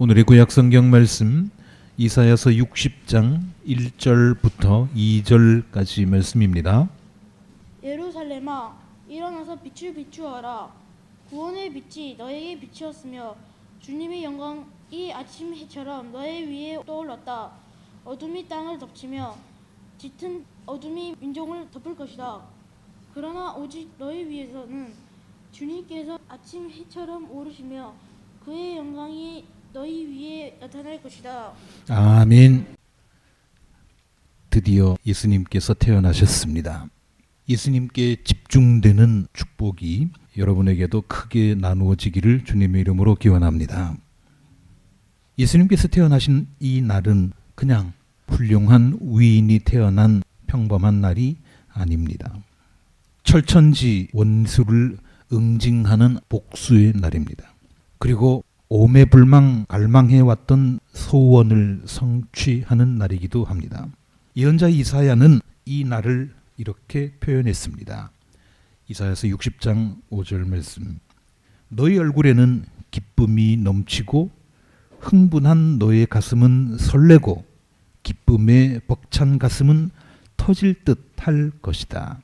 오늘의 구약 성경 말씀 이사야서 60장 1절부터 2절까지 말씀입니다. 예루살렘아 일어나서 빛을 비추어라. 구원의 빛이 너에게 비치었으며 주님의 영광이 아침 해처럼 너의 위에 떠올랐다. 어둠이 땅을 덮치며 짙은 어둠이 민족을 덮을 것이다. 그러나 오직 너희 위에서는 주님께서 아침 해처럼 오르시며 그의 영광이 너희 위에 나타날 것이다 아멘. 드디어 예수님께서 태어나셨습니다. 예수님께 집중되는 축복이 여러분에게도 크게 나누어지기를 주님의 이름으로 기원합니다. 예수님께서 태어나신 이 날은 그냥 훌륭한 위인이 태어난 평범한 날이 아닙니다. 철천지 원수를 응징하는 복수의 날입니다. 그리고 오매불망 갈망해왔던 소원을 성취하는 날이기도 합니다. 예언자 이사야는 이 날을 이렇게 표현했습니다. 이사야서 60장 5절 말씀. 너희 얼굴에는 기쁨이 넘치고 흥분한 너의 가슴은 설레고 기쁨에 벅찬 가슴은 터질 듯 할 것이다.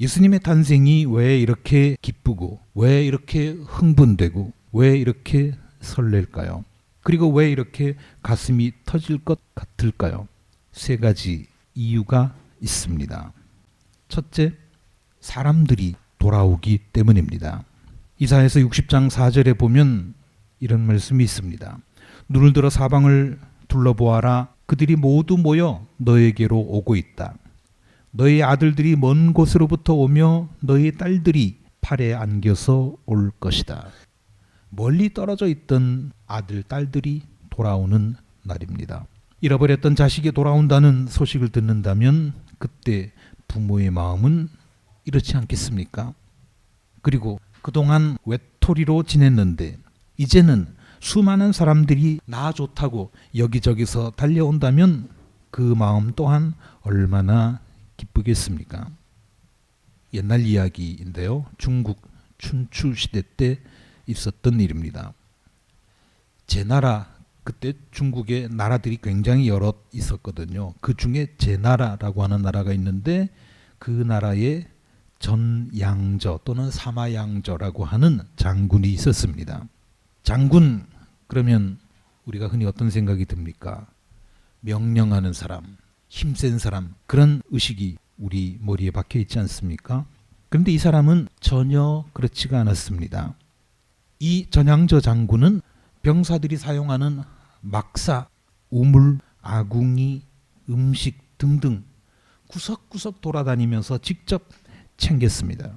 예수님의 탄생이 왜 이렇게 기쁘고 왜 이렇게 흥분되고 왜 이렇게 설렐까요? 그리고 왜 이렇게 가슴이 터질 것 같을까요? 세 가지 이유가 있습니다. 첫째, 사람들이 돌아오기 때문입니다. 이사에서 60장 4절에 보면 이런 말씀이 있습니다. 눈을 들어 사방을 둘러보아라. 그들이 모두 모여 너에게로 오고 있다. 너희 아들들이 먼 곳으로부터 오며 너희 딸들이 팔에 안겨서 올 것이다. 멀리 떨어져 있던 아들, 딸들이 돌아오는 날입니다. 잃어버렸던 자식이 돌아온다는 소식을 듣는다면 그때 부모의 마음은 이렇지 않겠습니까? 그리고 그동안 외톨이로 지냈는데 이제는 수많은 사람들이 나 좋다고 여기저기서 달려온다면 그 마음 또한 얼마나 기쁘겠습니까? 옛날 이야기인데요. 중국 춘추 시대 때 있었던 일입니다. 제 나라 그때 중국의 나라들이 굉장히 여러 있었거든요. 그 중에 제 나라라고 하는 나라가 있는데 그 나라에 전양저 또는 사마양저라고 하는 장군이 있었습니다. 장군 그러면 우리가 흔히 어떤 생각이 듭니까? 명령하는 사람, 힘센 사람 그런 의식이 우리 머리에 박혀 있지 않습니까? 그런데 이 사람은 전혀 그렇지가 않았습니다. 이 전양저 장군은 병사들이 사용하는 막사, 우물, 아궁이, 음식 등등 구석구석 돌아다니면서 직접 챙겼습니다.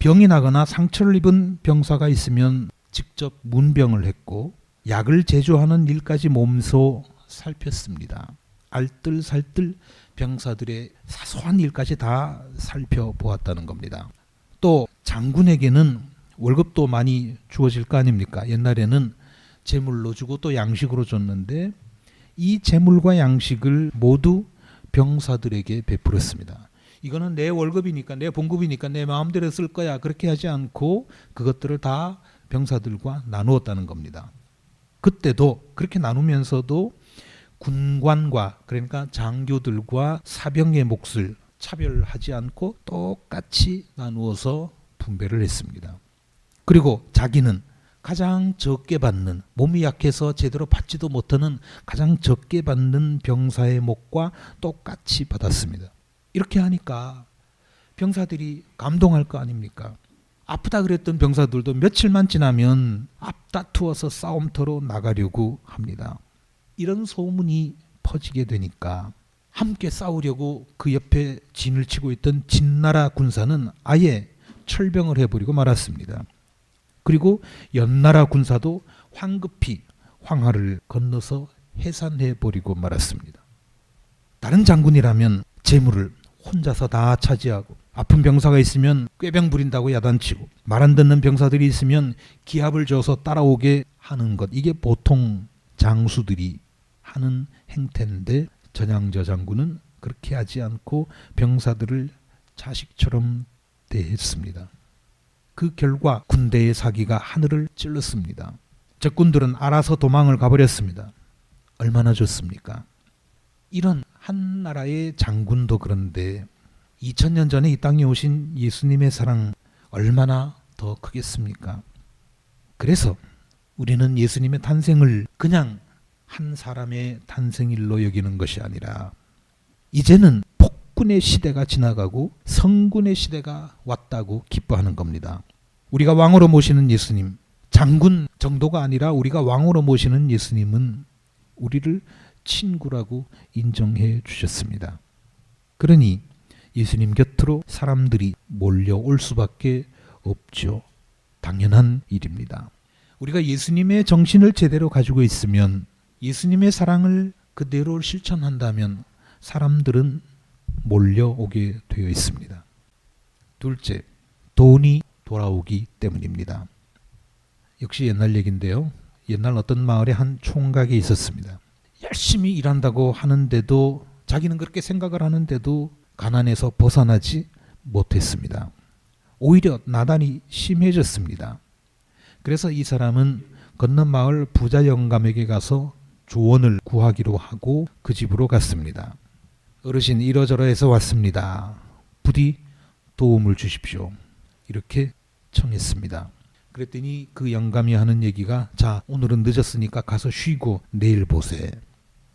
병이 나거나 상처를 입은 병사가 있으면 직접 문병을 했고 약을 제조하는 일까지 몸소 살폈습니다. 알뜰살뜰 병사들의 사소한 일까지 다 살펴보았다는 겁니다. 또 장군에게는 월급도 많이 주어질 거 아닙니까? 옛날에는 재물로 주고 또 양식으로 줬는데 이 재물과 양식을 모두 병사들에게 베풀었습니다. 이거는 내 월급이니까 내 봉급이니까 내 마음대로 쓸 거야 그렇게 하지 않고 그것들을 다 병사들과 나누었다는 겁니다. 그때도 그렇게 나누면서도 군관과 그러니까 장교들과 사병의 몫을 차별하지 않고 똑같이 나누어서 분배를 했습니다. 그리고 자기는 가장 적게 받는 몸이 약해서 제대로 받지도 못하는 가장 적게 받는 병사의 몫과 똑같이 받았습니다. 이렇게 하니까 병사들이 감동할 거 아닙니까? 아프다 그랬던 병사들도 며칠만 지나면 앞다투어서 싸움터로 나가려고 합니다. 이런 소문이 퍼지게 되니까 함께 싸우려고 그 옆에 진을 치고 있던 진나라 군사는 아예 철병을 해버리고 말았습니다. 그리고 연나라 군사도 황급히 황하를 건너서 해산해 버리고 말았습니다. 다른 장군이라면 재물을 혼자서 다 차지하고 아픈 병사가 있으면 꾀병 부린다고 야단치고 말 안 듣는 병사들이 있으면 기합을 줘서 따라오게 하는 것 이게 보통 장수들이 하는 행태인데 전양저 장군은 그렇게 하지 않고 병사들을 자식처럼 대했습니다. 그 결과 군대의 사기가 하늘을 찔렀습니다. 적군들은 알아서 도망을 가버렸습니다. 얼마나 좋습니까? 이런 한 나라의 장군도 그런데 2000년 전에 이 땅에 오신 예수님의 사랑 얼마나 더 크겠습니까? 그래서 우리는 예수님의 탄생을 그냥 한 사람의 탄생일로 여기는 것이 아니라 이제는 폭군의 시대가 지나가고 성군의 시대가 왔다고 기뻐하는 겁니다. 우리가 왕으로 모시는 예수님, 장군 정도가 아니라 우리가 왕으로 모시는 예수님은 우리를 친구라고 인정해 주셨습니다. 그러니 예수님 곁으로 사람들이 몰려올 수밖에 없죠. 당연한 일입니다. 우리가 예수님의 정신을 제대로 가지고 있으면 예수님의 사랑을 그대로 실천한다면 사람들은 몰려오게 되어 있습니다. 둘째, 돈이 돌아오기 때문입니다. 역시 옛날 얘기인데요. 옛날 어떤 마을에 한 총각이 있었습니다. 열심히 일한다고 하는데도 자기는 그렇게 생각을 하는데도 가난에서 벗어나지 못했습니다. 오히려 나단이 심해졌습니다. 그래서 이 사람은 건넌 마을 부자 영감에게 가서 조언을 구하기로 하고 그 집으로 갔습니다. 어르신 이러저러해서 왔습니다. 부디 도움을 주십시오. 이렇게 청했습니다. 그랬더니 그 영감이 하는 얘기가 자 오늘은 늦었으니까 가서 쉬고 내일 보세.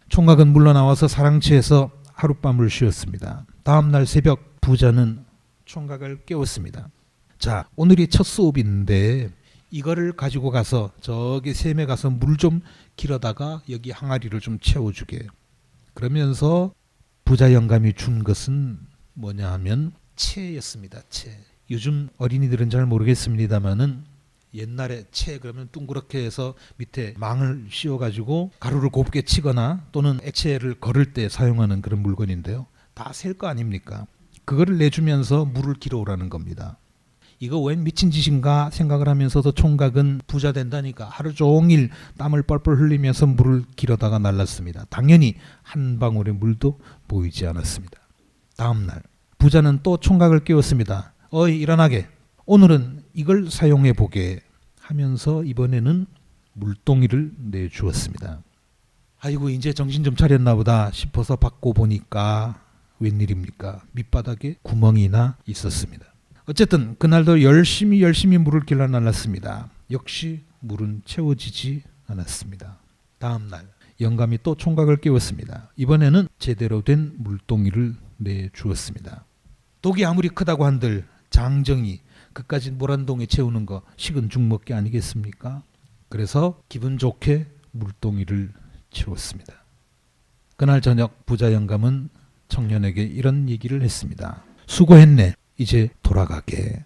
총각은 물러나와서 사랑채에서 하룻밤을 쉬었습니다. 다음 날 새벽 부자는 총각을 깨웠습니다. 자 오늘이 첫 수업인데 이거를 가지고 가서 저기 샘에 가서 물 좀 길어다가 여기 항아리를 좀 채워주게. 그러면서 부자 영감이 준 것은 뭐냐 하면 채였습니다. 채. 요즘 어린이들은 잘 모르겠습니다만은 옛날에 채 그러면 둥그렇게 해서 밑에 망을 씌워 가지고 가루를 곱게 치거나 또는 액체를 걸을 때 사용하는 그런 물건인데요. 다 셀 거 아닙니까? 그거를 내주면서 물을 길어오라는 겁니다. 이거 웬 미친 짓인가 생각을 하면서도 총각은 부자 된다니까 하루 종일 땀을 뻘뻘 흘리면서 물을 길어다가 날랐습니다. 당연히 한 방울의 물도 보이지 않았습니다. 다음 날 부자는 또 총각을 깨웠습니다. 어이 일어나게. 오늘은 이걸 사용해 보게 하면서 이번에는 물동이를 내주었습니다. 아이고 이제 정신 좀 차렸나 보다 싶어서 받고 보니까 웬일입니까? 밑바닥에 구멍이나 있었습니다. 어쨌든 그날도 열심히 열심히 물을 길러 날랐습니다. 역시 물은 채워지지 않았습니다. 다음 날 영감이 또 총각을 깨웠습니다. 이번에는 제대로 된 물동이를 내주었습니다. 독이 아무리 크다고 한들 장정이 그까지 모란동에 채우는 거 식은 죽 먹기 아니겠습니까? 그래서 기분 좋게 물동이를 채웠습니다. 그날 저녁 부자 영감은 청년에게 이런 얘기를 했습니다. 수고했네. 이제 돌아가게.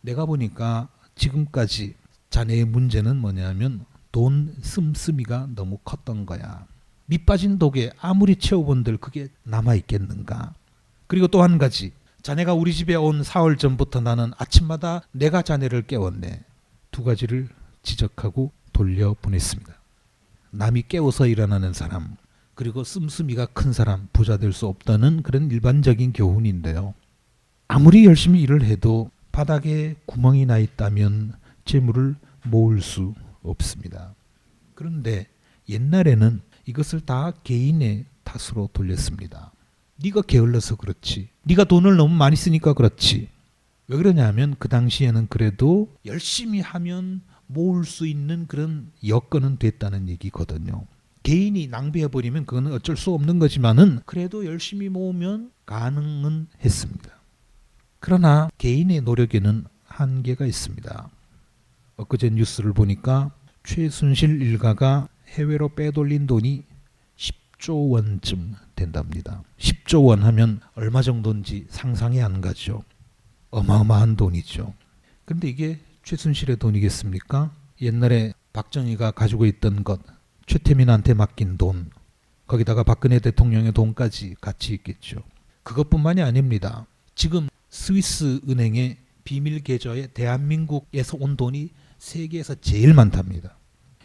내가 보니까 지금까지 자네의 문제는 뭐냐면 돈 씀씀이가 너무 컸던 거야. 밑 빠진 독에 아무리 채워본들 그게 남아 있겠는가? 그리고 또 한 가지. 자네가 우리 집에 온 사흘 전부터 나는 아침마다 내가 자네를 깨웠네. 두 가지를 지적하고 돌려보냈습니다. 남이 깨워서 일어나는 사람, 그리고 씀씀이가 큰 사람, 부자 될 수 없다는 그런 일반적인 교훈인데요. 아무리 열심히 일을 해도 바닥에 구멍이 나 있다면 재물을 모을 수 없습니다. 그런데 옛날에는 이것을 다 개인의 탓으로 돌렸습니다. 네가 게을러서 그렇지. 네가 돈을 너무 많이 쓰니까 그렇지. 왜 그러냐면 그 당시에는 그래도 열심히 하면 모을 수 있는 그런 여건은 됐다는 얘기거든요. 개인이 낭비해 버리면 그거는 어쩔 수 없는 거지만은 그래도 열심히 모으면 가능은 했습니다. 그러나 개인의 노력에는 한계가 있습니다. 엊그제 뉴스를 보니까 최순실 일가가 해외로 빼돌린 돈이 10조 원쯤 된답니다. 10조 원 하면 얼마 정도인지 상상이 안 가죠. 어마어마한 돈이죠. 근데 이게 최순실의 돈이겠습니까? 옛날에 박정희가 가지고 있던 것, 최태민한테 맡긴 돈, 거기다가 박근혜 대통령의 돈까지 같이 있겠죠. 그것뿐만이 아닙니다. 지금 스위스 은행의 비밀 계좌에 대한민국에서 온 돈이 세계에서 제일 많답니다.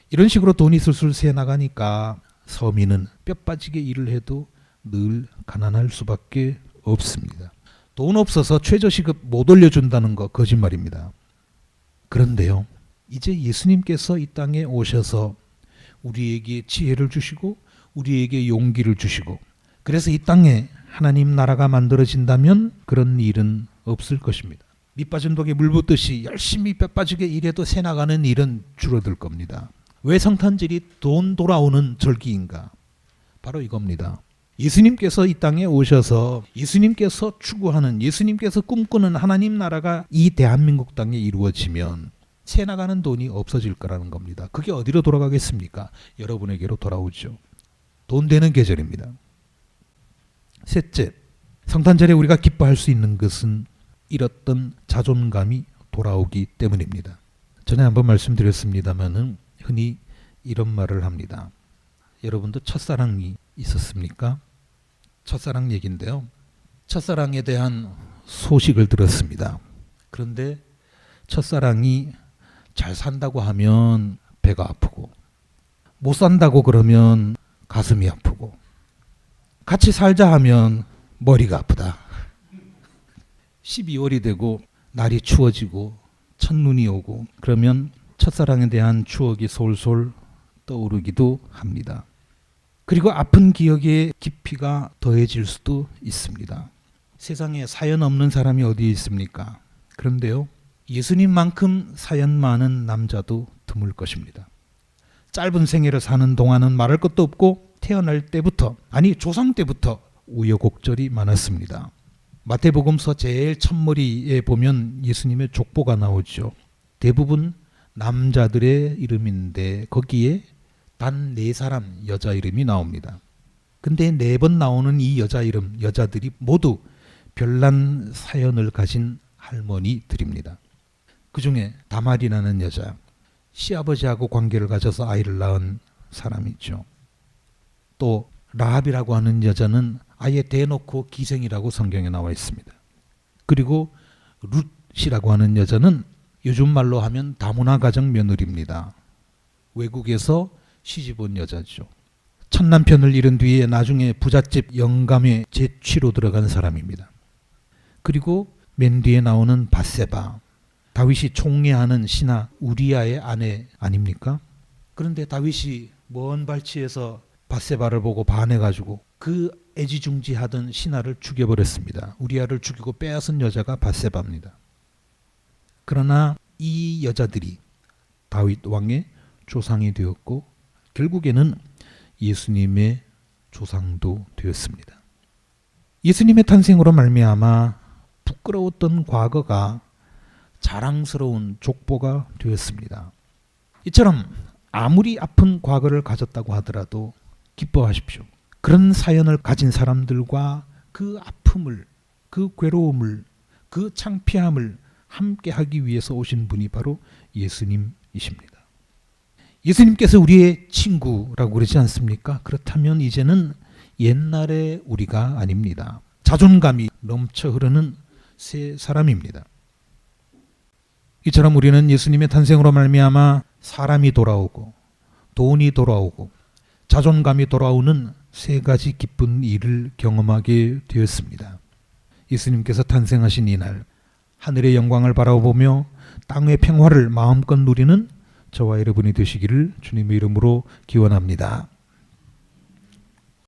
이런 식으로 돈이 술술 새 나가니까 서민은 뼈 빠지게 일을 해도 늘 가난할 수밖에 없습니다. 돈 없어서 최저시급 못 올려준다는 거 거짓말입니다. 그런데요, 이제 예수님께서 이 땅에 오셔서 우리에게 지혜를 주시고 우리에게 용기를 주시고 그래서 이 땅에 하나님 나라가 만들어진다면 그런 일은 없을 것입니다. 밑빠진 독에 물 붓듯이 열심히 뼈 빠지게 일해도 새 나가는 일은 줄어들 겁니다. 왜 성탄절이 돈 돌아오는 절기인가? 바로 이겁니다. 예수님께서 이 땅에 오셔서 예수님께서 추구하는 예수님께서 꿈꾸는 하나님 나라가 이 대한민국 땅에 이루어지면 새 나가는 돈이 없어질 거라는 겁니다. 그게 어디로 돌아가겠습니까? 여러분에게로 돌아오죠. 돈 되는 계절입니다. 셋째, 성탄절에 우리가 기뻐할 수 있는 것은 잃었던 자존감이 돌아오기 때문입니다. 전에 한번 말씀드렸습니다마는 흔히 이런 말을 합니다. 여러분도 첫사랑이 있었습니까? 첫사랑 얘기인데요. 첫사랑에 대한 소식을 들었습니다. 그런데 첫사랑이 잘 산다고 하면 배가 아프고 못 산다고 그러면 가슴이 아프고 같이 살자 하면 머리가 아프다. 12월이 되고 날이 추워지고 첫눈이 오고 그러면 첫사랑에 대한 추억이 솔솔 떠오르기도 합니다. 그리고 아픈 기억의 깊이가 더해질 수도 있습니다. 세상에 사연 없는 사람이 어디 있습니까? 그런데요, 예수님만큼 사연 많은 남자도 드물 것입니다. 짧은 생애를 사는 동안은 말할 것도 없고 태어날 때부터 아니 조상 때부터 우여곡절이 많았습니다. 마태복음서 제일 첫머리에 보면 예수님의 족보가 나오죠. 대부분 남자들의 이름인데 거기에 단 네 사람 여자 이름이 나옵니다. 근데 네 번 나오는 이 여자 이름 여자들이 모두 별난 사연을 가진 할머니들입니다. 그 중에 다말이라는 여자 시아버지하고 관계를 가져서 아이를 낳은 사람이 있죠. 또 라합이라고 하는 여자는 아예 대놓고 기생이라고 성경에 나와 있습니다. 그리고 룻이라고 하는 여자는 요즘 말로 하면 다문화 가정 며느리입니다. 외국에서 시집 온 여자죠. 첫 남편을 잃은 뒤에 나중에 부잣집 영감의 재취로 들어간 사람입니다. 그리고 맨 뒤에 나오는 바세바. 다윗이 총애하는 신하 우리아의 아내 아닙니까? 그런데 다윗이 먼 발치에서 바세바를 보고 반해가지고 그 애지중지하던 신하를 죽여버렸습니다. 우리아를 죽이고 빼앗은 여자가 바세바입니다. 그러나 이 여자들이 다윗 왕의 조상이 되었고 결국에는 예수님의 조상도 되었습니다. 예수님의 탄생으로 말미암아 부끄러웠던 과거가 자랑스러운 족보가 되었습니다. 이처럼 아무리 아픈 과거를 가졌다고 하더라도 기뻐하십시오. 그런 사연을 가진 사람들과 그 아픔을, 그 괴로움을, 그 창피함을 함께 하기 위해서 오신 분이 바로 예수님이십니다. 예수님께서 우리의 친구라고 그러지 않습니까? 그렇다면 이제는 옛날의 우리가 아닙니다. 자존감이 넘쳐 흐르는 새 사람입니다. 이처럼 우리는 예수님의 탄생으로 말미암아 사람이 돌아오고 돈이 돌아오고 자존감이 돌아오는 세 가지 기쁜 일을 경험하게 되었습니다. 예수님께서 탄생하신 이날 하늘의 영광을 바라보며 땅의 평화를 마음껏 누리는 저와 여러분이 되시기를 주님의 이름으로 기원합니다.